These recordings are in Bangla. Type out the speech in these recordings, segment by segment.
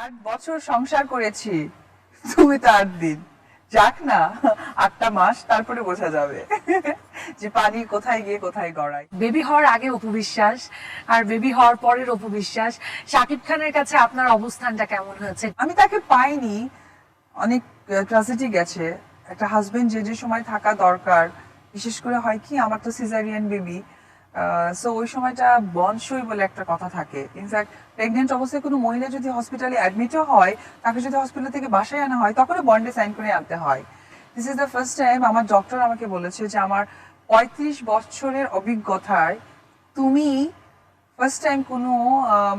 আট বছর সংসার করেছি। তুমি তো আট দিন। যাক না আটটা মাস তারপরে বোঝা যাবে যে পানি কোথায় গিয়ে কোথায় গড়ায়। বেবি হওয়ার আগে উপবিশ্বাস আর বেবি হওয়ার পরের উপবিশ্বাস শাকিব খানের কাছে আপনার অবস্থানটা কেমন হয়েছে? আমি তাকে পাইনি। অনেক ট্রাজেডি গেছে। একটা হাজবেন্ড যে যে সময় থাকা দরকার বিশেষ করে হয় কি আমার তো সিজারিয়ান বেবি সো ওই সময়টা বনসই বলে একটা কথা থাকে। ইনফ্যাক্ট প্রেগনেন্ট অবস্থায় কোনো মহিলা যদি হসপিটালে অ্যাডমিটও হয়, তাকে যদি হসপিটাল থেকে বাসায় আনা হয় তখনও বন্ডে সাইন করে আনতে হয়। This is the first time আমার ডক্টর আমাকে বলেছে যে, আমার পঁয়ত্রিশ বছরের অভিজ্ঞতায় তুমি ফার্স্ট টাইম কোনো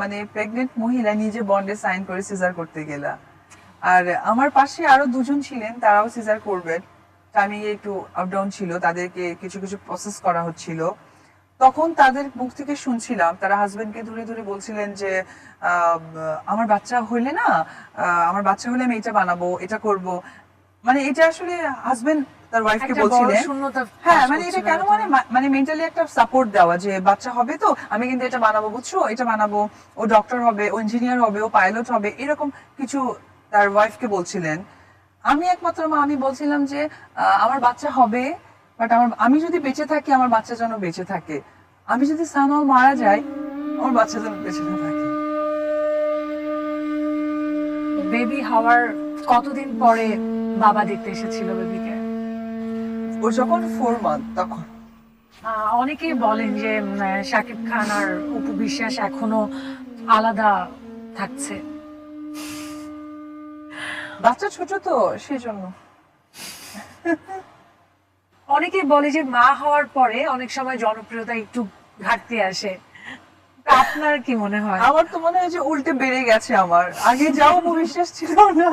মানে প্রেগনেন্ট মহিলা নিজে বন্ডে সাইন করে সিজার করতে গেলা। আর আমার পাশে আরও দুজন ছিলেন, তারাও সিজার করবেন টাইমিং একটু আপ ডাউন ছিল, তাদেরকে কিছু কিছু প্রসেস করা হচ্ছিল। তখন তাদের মুখ থেকে শুনছিলাম তারা হাজবেন্ডকে ধরে ধরে বলছিলেন যে আমার বাচ্চা হইলে না আমার বাচ্চা হলে আমি এটা বানাবো এটা করব। মানে এটা আসলে হাজবেন্ড তার ওয়াইফকে বলছিলেন। হ্যাঁ মানে এটা কেন মানে মানে মেন্টালি একটা সাপোর্ট দেওয়া যে বাচ্চা হবে তো আমি কিন্তু এটা বানাবো বুঝছ? এটা বানাবো ও ডক্টর হবে ও ইঞ্জিনিয়ার হবে ও পাইলট হবে এরকম কিছু তার ওয়াইফকে বলছিলেন। আমি একমাত্র মা আমি বলছিলাম যে আমার বাচ্চা হবে বাট আমার আমি যদি বেঁচে থাকি আমার বাচ্চা যেন বেঁচে থাকে। আমি যদি সানল মারা যাই আমার বাচ্চা যেন বেঁচে না থাকে। বেবি হওয়ার কতদিন পরে বাবা দেখতে এসেছিল বেবিকে ও যখন ফোর মান্থ তখন। অনেকেই বলেন যে শাকিব খান আর অপু বিশ্বাস এখনও আলাদা থাকছে। বাচ্চা ছোট তো সেই অনেকেই বলে যে মা হওয়ার পরে অনেক সময় জনপ্রিয়তা একটু ঘাটতি আসে। আপনার কি মনে হয়? আমার তো মনে হয় যে উল্টে বেড়ে গেছে আমার। আগে যাও বিশ্বাস ছিল না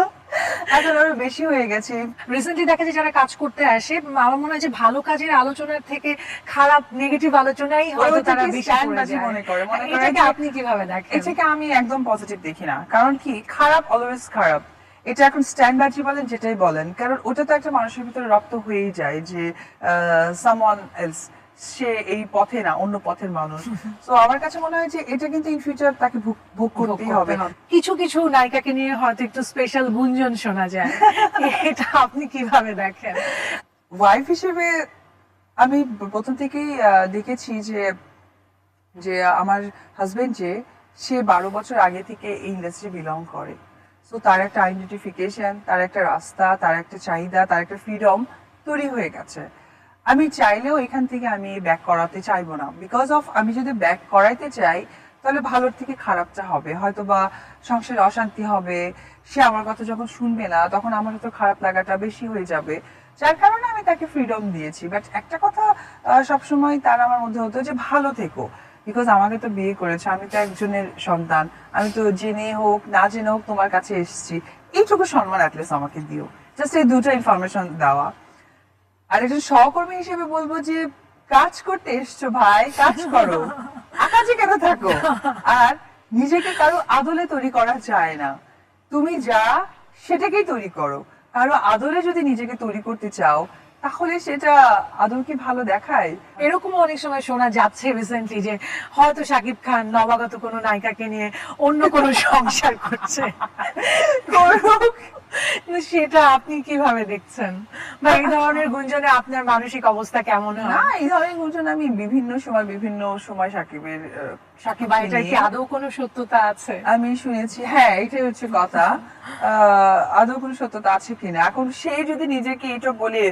এখন আরও বেশি হয়ে গেছে। রিসেন্টলি দেখা যায় যারা কাজ করতে আসে আমার মনে হয় যে ভালো কাজের আলোচনার থেকে খারাপ নেগেটিভ আলোচনাই হয়তো তারা বেশি। মনে করে, মনে করে আপনি কীভাবে দেখেন? এটাকে আমি একদম পজিটিভ দেখি না। কারণ কি? খারাপ অলওয়েজ খারাপ। এটা এখন স্ট্যান্ডার্জি বলেন যেটাই বলেন। কারণ ওটা তো একটা মানুষের ভিতরে রপ্ত হয়েই যায় যে সামওয়ান এলস সে এই পথে না অন্য পথের মানুষ। তো আমার কাছে মনে হয় যে এটা কিন্তু ইন ফিউচার তাকে ভোগ করতেই করতে হবে। কিছু কিছু নায়িকাকে নিয়ে হয়তো একটু স্পেশাল গুঞ্জন শোনা যায়। এটা আপনি কীভাবে দেখেন? ওয়াইফ হিসেবে আমি প্রথম থেকেই দেখেছি যে যে আমার হাজবেন্ড যে সে বারো বছর আগে থেকে এই ইন্ডাস্ট্রি বিলং করে। সো তার একটা আইডেন্টিফিকেশন তার একটা রাস্তা, তার একটা চাহিদা, তার একটা ফ্রিডম তৈরি হয়ে গেছে। আমি চাইলেও এখান থেকে আমি ব্যাক করাতে চাইব না। বিকজ অফ আমি যদি ব্যাক করাইতে চাই, তাহলে ভালোর থেকে খারাপটা হবে। হয়তো বা সংসারে অশান্তি হবে, সে আমার কথা যখন শুনবে না, তখন আমার হয়তো খারাপ লাগাটা বেশি হয়ে যাবে। যার কারণে আমি তাকে ফ্রিডম দিয়েছি। বাট একটা কথা সবসময় তার আমার মধ্যে হতো যে, ভালো থেকো। বিকজ আমাকে তো বিয়ে করেছে, আমি তো একজনের সন্তান, আমি তো জেনে হোক, না জেনে হোক তোমার কাছে এসেছি। এইটুকু সম্মান অ্যাটলিস্ট আমাকে দিও। জাস্ট এই দুটো ইনফরমেশন দেওয়া। আর একজন সহকর্মী হিসেবে বলব যে, কাজ করতে এসছো ভাই, কাজ করো। কাজে কেন থাকো? আর নিজেকে কারও আদলে তৈরি করা যায় না। তুমি যা, সেটাকেই তৈরি করো। কারও আদলে যদি নিজেকে তৈরি করতে চাও তাহলে সেটা আদৌ কি ভালো দেখায়? এরকম অনেক সময় শোনা যাচ্ছে রিসেন্টলি যে হয়তো শাকিব খান নবাগত কোনো নায়িকাকে নিয়ে অন্য কোনো সংসার করছে। সেটা আপনি কীভাবে দেখছেন? বা এই ধরনের গুঞ্জনে আপনার মানসিক অবস্থা কেমন হয়? না এই ধরনের গুঞ্জন আমি বিভিন্ন সময় বিভিন্ন সময় সাকিবের সাকিব এটা কি আদৌ কোনো সত্যতা আছে? আমি শুনেছি হ্যাঁ এটাই হচ্ছে কথা। আহ, আদৌ কোনো সত্যতা আছে কিনা? এখন সে যদি নিজেকে এটা বলে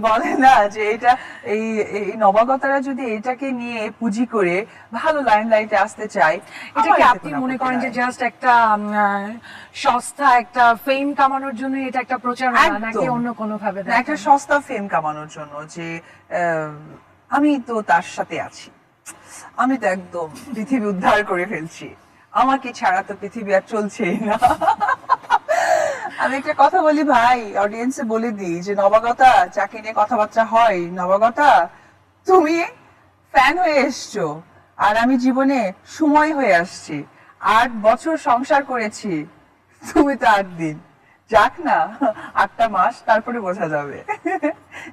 বলে না যে এটা এই এই নবাগতারা যদি এটাকে নিয়ে পুঁজি করে ভালো লাইন লাইটে আসতে চায় এটা কি আপনি মনে করেন যে জাস্ট একটা সস্তা একটা ফেম কামানোর জন্য এটা একটা প্রচার নাকি অন্য কোনো ভাবে একটা সস্তা ফেম কামানোর জন্য যে আহ, আমি তো তার সাথে আছি। আমি তো একদম পৃথিবী উদ্ধার করে ফেলছি। আমাকে ছাড়া তো পৃথিবী আর চলছেই না। আমি একটা কথা বলি ভাই অডিয়েন্সে বলে দিই যে নবাগতা যাকে নিয়ে কথাবার্তা হয়। নবাগতা, তুমি ফ্যান হয়ে এসছো। আর আমি জীবনে সময় হয়ে আসছি। আট বছর সংসার করেছি। তুমি তো আট দিন। যাক না, আটটা মাস, তারপরে বোঝা যাবে।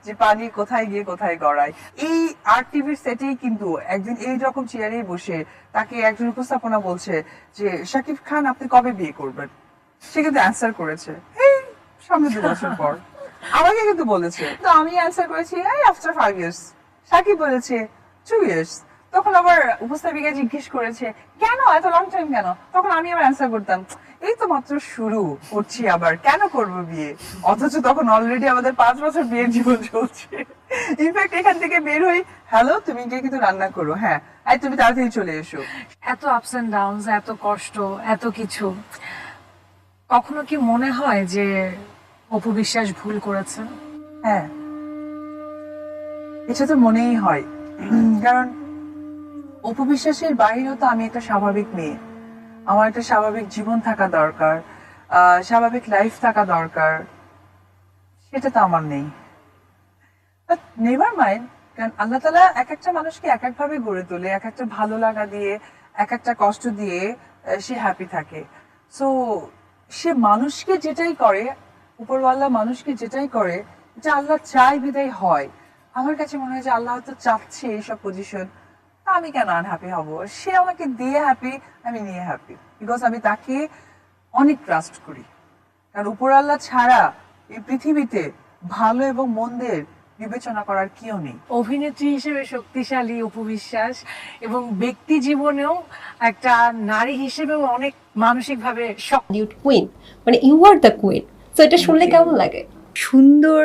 যে পানি কোথায় গিয়ে কোথায় গড়ায়। এই আর টিভির সেটেই কিন্তু একদিন এই রকম চেয়ারেই বসে তাকে একজন উপস্থাপনা বলছে যে শাকিব খান আপনি কবে বিয়ে করবেন? সে কিন্তু অ্যান্সার করেছে। এই সামনে দু বছর পর। আমাকে কিন্তু বলেছে। তো আমি অ্যান্সার করেছি এই আফটার ফাইভ ইয়ার্স সাকিব বলেছে টু ইয়ার্স তখন আবার উপস্থাপিকা জিজ্ঞেস করেছে কেন? এত লং টাইম কেন? তখন আমি আবার অ্যান্সার করতাম এই তো মাত্র শুরু করছি আবার কেন করব বিয়ে? অথচ তখন অলরেডি আমাদের পাঁচ বছর বিয়ের জীবন চলছে। ইনফ্যাক্ট এখান থেকে বের হই হ্যালো তুমি গিয়ে কিন্তু রান্না করো হ্যাঁ এই তুমি তাড়াতাড়ি চলে এসো। এত আপস এন্ড ডাউনস এত কষ্ট এত কিছু। কখনো কি মনে হয় যে অপু বিশ্বাস ভুল করেছেন? হ্যাঁ। এটা তো মনেই হয়। কারণ উপবিশ্বাসের বাইরেও তো আমি একটা স্বাভাবিক মেয়ে। আমার একটা স্বাভাবিক জীবন থাকা দরকার স্বাভাবিক লাইফ থাকা দরকার। সেটা তো আমার নেই। নেভার মাইন্ড কারণ আল্লাহ তালা এক একটা মানুষকে এক এক ভাবে গড়ে তোলে এক একটা ভালো লাগা দিয়ে এক একটা কষ্ট দিয়ে সে হ্যাপি থাকে। সো সে মানুষকে যেটাই করে, উপরওয়ালা মানুষকে যেটাই করে, এটা আল্লাহ চাই বিদায় হয়। আমার কাছে মনে হয় যে আল্লাহ তো চাচ্ছে এইসব পজিশন আমি কেন আনহ্যাপি হব? সে আমাকে দিয়ে হ্যাপি আমি নিয়ে হ্যাপি বিকজ আমি তাকে অনেক ট্রাস্ট করি। কারণ উপর আল্লাহ ছাড়া এই পৃথিবীতে ভালো এবং মন্দের বিবেচনা করার কেউ নেই। অভিনেত্রী হিসেবে শক্তিশালী উপবিশ্বাস এবং ব্যক্তি জীবনেও একটা নারী হিসেবেও অনেক মানসিকভাবে শক্ত। বলিউড কুইন মানে ইউ আর দ্য কুইন তো এটা শুনলে কেমন লাগে? সুন্দর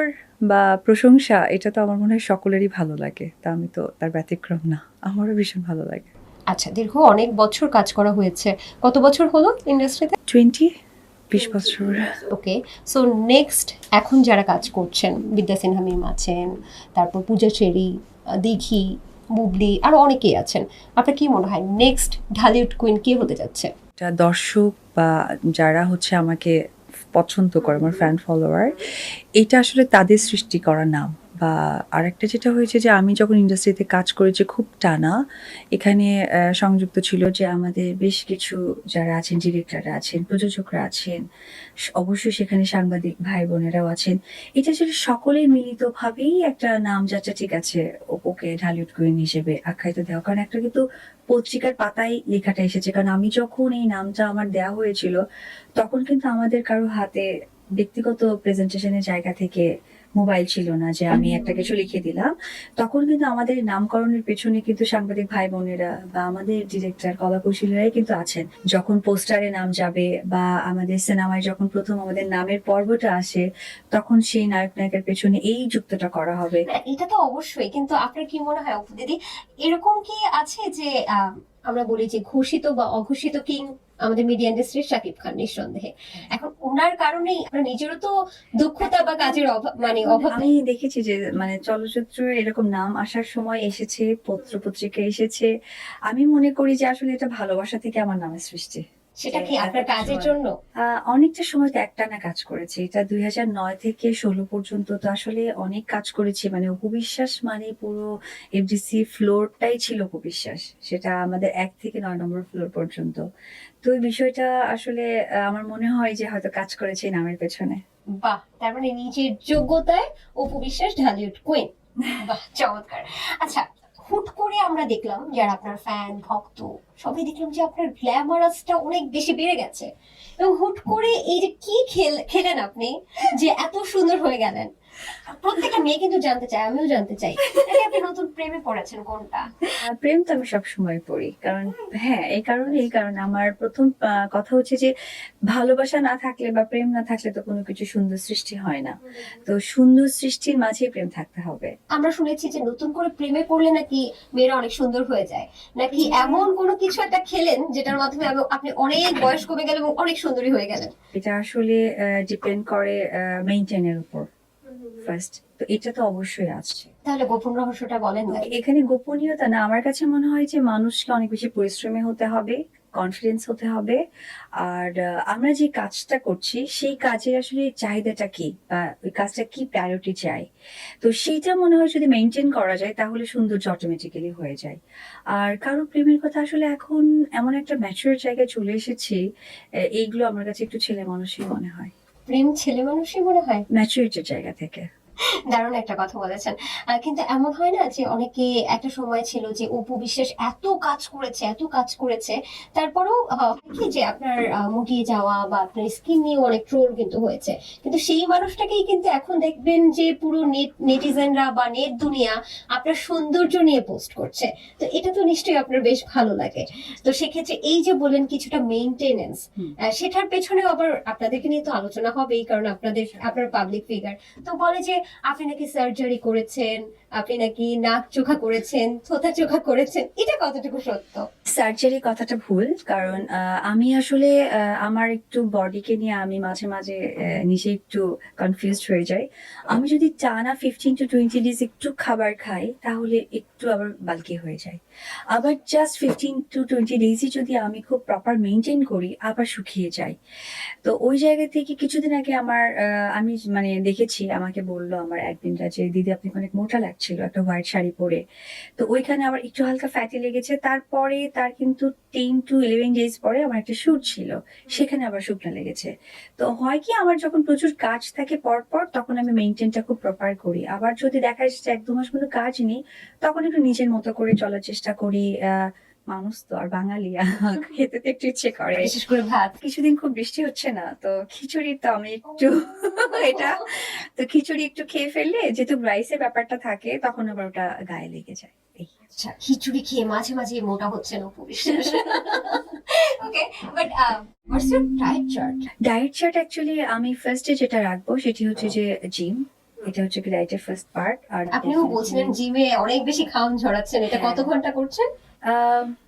বা প্রশংসা এটা তো আমার মনে হয় সকলেরই ভালো লাগে। তা আমি তো তার ব্যতিক্রম না আমারও ভীষণ ভালো লাগে। আচ্ছা দীর্ঘ অনেক বছর কাজ করা হয়েছে। কত বছর হলো ইন্ডাস্ট্রিতে? টোয়েন্টি বিশ বছর। ওকে সো নেক্সট এখন যারা কাজ করছেন বিদ্যা সিনহা মিম আছেন তারপর পূজা চেরি দীঘি বুবলি আরও অনেকেই আছেন। আপনার কি মনে হয় নেক্সট ঢালিউড কুইন কে হতে যাচ্ছে? দর্শক বা যারা হচ্ছে আমাকে পছন্দ করে আমার ফ্যান ফলোয়ার এটা আসলে তাদের সৃষ্টি করা নাম। বা আরেকটা যেটা হয়েছে যে আমি যখন ইন্ডাস্ট্রিতে কাজ করেছি খুব টানা, এখানে সংযুক্ত ছিল যে আমাদের বেশ কিছু যারা আছেন ডিরেক্টররা আছেন, প্রযোজকরা আছেন অবশ্যই সেখানে সাংবাদিক ভাই বোনেরাও আছেন। এটা আসলে সকলের মিলিতভাবেই একটা নাম যাচ্ছে, ঠিক আছে ওকে ঢালিউড কুইন হিসেবে আখ্যায়িত দেওয়া। কারণ একটা কিন্তু পত্রিকার পাতায় লেখাটা এসেছে। কারণ আমি যখন এই নামটা আমার দেওয়া হয়েছিল, তখন কিন্তু আমাদের কারও হাতে ব্যক্তিগত প্রেজেন্টেশনের জায়গা থেকে মোবাইল ছিল না যে আমি একটা কিছু লিখে দিলাম। তখন কিন্তু আমাদের নামকরণের পেছনে কিন্তু সাংবাদিক ভাই বোনেরা বা আমাদের ডিরেক্টর কলাকুশলীরাই কিন্তু আছেন। যখন পোস্টারে নাম যাবে বা আমাদের সিনেমায় যখন প্রথম আমাদের নামের পর্বটা আসে, তখন সেই নায়ক নায়কের পেছনে এই যুক্তটা করা হবে। এটা তো অবশ্যই। কিন্তু আপনার কি মনে হয় দিদি, এরকম কি আছে যে আমরা বলি যে ঘোষিত বা অঘোষিত কিং আমাদের মিডিয়া ইন্ডাস্ট্রির শাকিব খান নিঃসন্দেহে। এখন ওনার কারণেই আপনার নিজেরও তো দক্ষতা বা কাজের অভাব মানে অভাব। আমি দেখেছি যে মানে চলচ্চিত্র এরকম নাম আসার সময় এসেছে পত্র পত্রিকা এসেছে। আমি মনে করি যে আসলে এটা ভালোবাসা থেকে আমার নামের সৃষ্টি। সেটা কি আপনার কাজের জন্য? অনেকটা সময় তো একটানা কাজ করেছি। এটা দুই হাজার নয় থেকে ষোলো পর্যন্ত তো আসলে অনেক কাজ করেছি। মানে উপবিশ্বাস মানে পুরো এফডিসি ফ্লোরটাই ছিল উপবিশ্বাস সেটা আমাদের এক থেকে নয় নম্বর ফ্লোর পর্যন্ত। তো এই বিষয়টা আসলে আমার মনে হয় যে হয়তো কাজ করেছি নামের পেছনে। বাহ তার মানে নিজের যোগ্যতায় উপবিশ্বাস ঢালিউড কুইন বাহ চমৎকার। আচ্ছা হুট করে আমরা দেখলাম যারা আপনার ফ্যান ভক্ত, সবাই দেখলাম যে আপনার গ্ল্যামারাসটা অনেক বেশি বেড়ে গেছে। এবং হুট করে এই যে কি খেল, খেলেন আপনি যে এত সুন্দর হয়ে গেলেন। প্রত্যেকটা মেয়ে কিন্তু জানতে চায় আমিও জানতে চাই। আপনি নতুন প্রেমে পড়েছেন কোনটা? প্রেম তো আমি সবসময় পড়ি কারণ হ্যাঁ এই কারণে এই কারণে আমার প্রথম কথা হচ্ছে যে ভালোবাসা না থাকলে বা প্রেম না থাকলে তো কোনো কিছু সুন্দর সৃষ্টি হয় না। তো সুন্দর সৃষ্টির মাঝে প্রেম থাকতে হবে। আমরা শুনেছি যে নতুন করে প্রেমে পড়লে নাকি মেয়েরা অনেক সুন্দর হয়ে যায়। নাকি এমন কোনো কিছু একটা খেলেন যেটার মাধ্যমে আপনি অনেক বয়স কমে গেলেন এবং অনেক সুন্দরী হয়ে গেলেন? এটা আসলে ডিপেন্ড করে মেইনটেনের উপর। ফার্স্ট তো এটা তো অবশ্যই আছে তাহলে গোপন রহস্যটা বলেন। না এখানে গোপনীয়তা না আমার কাছে মনে হয় যে মানুষকে অনেক বেশি পরিশ্রমী হতে হবে কনফিডেন্স হতে হবে। আর আমরা যে কাজটা করছি সেই কাজের আসলে চাহিদাটা কি? বা ওই কাজটা কি প্রায়োরিটি চাই? তো সেইটা মনে হয় যদি মেনটেন করা যায় তাহলে সৌন্দর্য অটোমেটিক্যালি হয়ে যায়। আর কারও প্রেমের কথা আসলে এখন এমন একটা ম্যাচুর জায়গায় চলে এসেছি এইগুলো আমার কাছে একটু ছেলে মানুষই মনে হয়। প্রেম ছেলে মানুষই মনে হয়? ম্যাচুরিটির জায়গা থেকে। দারুণ একটা কথা বলেছেন। কিন্তু এমন হয় না যে অনেকে একটা সময় ছিল যে অপু বিশ্বাস এত কাজ করেছে এত কাজ করেছে তারপরেও কি যে আপনার মুটিয়ে যাওয়া বা আপনার স্কিন নিয়ে অনেক ট্রোল কিন্তু হয়েছে। কিন্তু সেই মানুষটাকেই কিন্তু এখন দেখবেন যে পুরো নেট নেটিজেনরা বা নেট দুনিয়া আপনার সৌন্দর্য নিয়ে পোস্ট করছে। তো এটা তো নিশ্চয়ই আপনার বেশ ভালো লাগে। তো সেক্ষেত্রে এই যে বলেন কিছুটা মেইনটেনেন্স হুম। সেটার পেছনে আবার আপনাদেরকে নিয়ে তো আলোচনা হবেই কারণ আপনাদের আপনার পাবলিক ফিগার তো বলে যে আপনি নাকি সার্জারি করেছেন, আপনি নাকি নাক চোখা করেছেন থোতা চোখা করেছেন, এটা কতটুকু সত্য? সার্জারি কথাটা ভুল, কারণ আমি আসলে আমার একটু বডিকে নিয়ে আমি মাঝে মাঝে নিজে একটু কনফিউজড হয়ে যাই। আমি যদি টানা ফিফটিন টু টোয়েন্টি ডেজ একটু খাবার খাই, তাহলে একটু আবার বালকি হয়ে যায়। আবার জাস্ট ফিফটিন টু টোয়েন্টি ডেজই যদি আমি খুব প্রপার মেনটেন করি, আবার শুকিয়ে যাই তো ওই জায়গা থেকে কিছুদিন আগে আমার আমি মানে দেখেছি, আমাকে বলল আমার একদিনরা যে দিদি আপনি অনেক মোটা লাগছিল একটা হোয়াইট শাড়ি পরে। তো ওইখানে আবার একটু হালকা ফ্যাটি লেগেছে। তারপরে তার কিন্তু টেন টু ইলেভেন ডেজ পরে আমার একটা শুট ছিল। সেখানে আবার শুকনো লেগেছে। তো হয় কি, আমার যখন প্রচুর কাজ থাকে পর পর তখন আমি মেনটেনটা খুব প্রপার করি। আবার যদি দেখা যাচ্ছে এক দু মাস কোনো কাজ নেই, তখন একটু নিজের মতো করে চলার চেষ্টা করি। মানুষ তো আর বাঙালি খেতে তো একটু ইচ্ছে করে। বিশেষ করে ভাত। কিছুদিন খুব বৃষ্টি হচ্ছে না তো খিচুড়ি তো আমি একটু এটা তো খিচুড়ি একটু খেয়ে ফেললে যেহেতু রাইসের ব্যাপারটা থাকে তখন আবার ওটা গায়ে লেগে যায়। আচ্ছা খিচুড়ি খেয়ে মাঝে মাঝে মোটা হচ্ছেন Apu Biswas okay but what's your diet chart diet chart actually আমি ফার্স্টে যেটা রাখব সেটি হচ্ছে যে জিম এটা হচ্ছে ডায়েটের ফার্স্ট পার্ট আর আপনিও বলছিলেন জিমে অনেক বেশি খাওন ঝরাচ্ছেন এটা কত হ্যাঁ। ঘণ্টা করছেন? Um,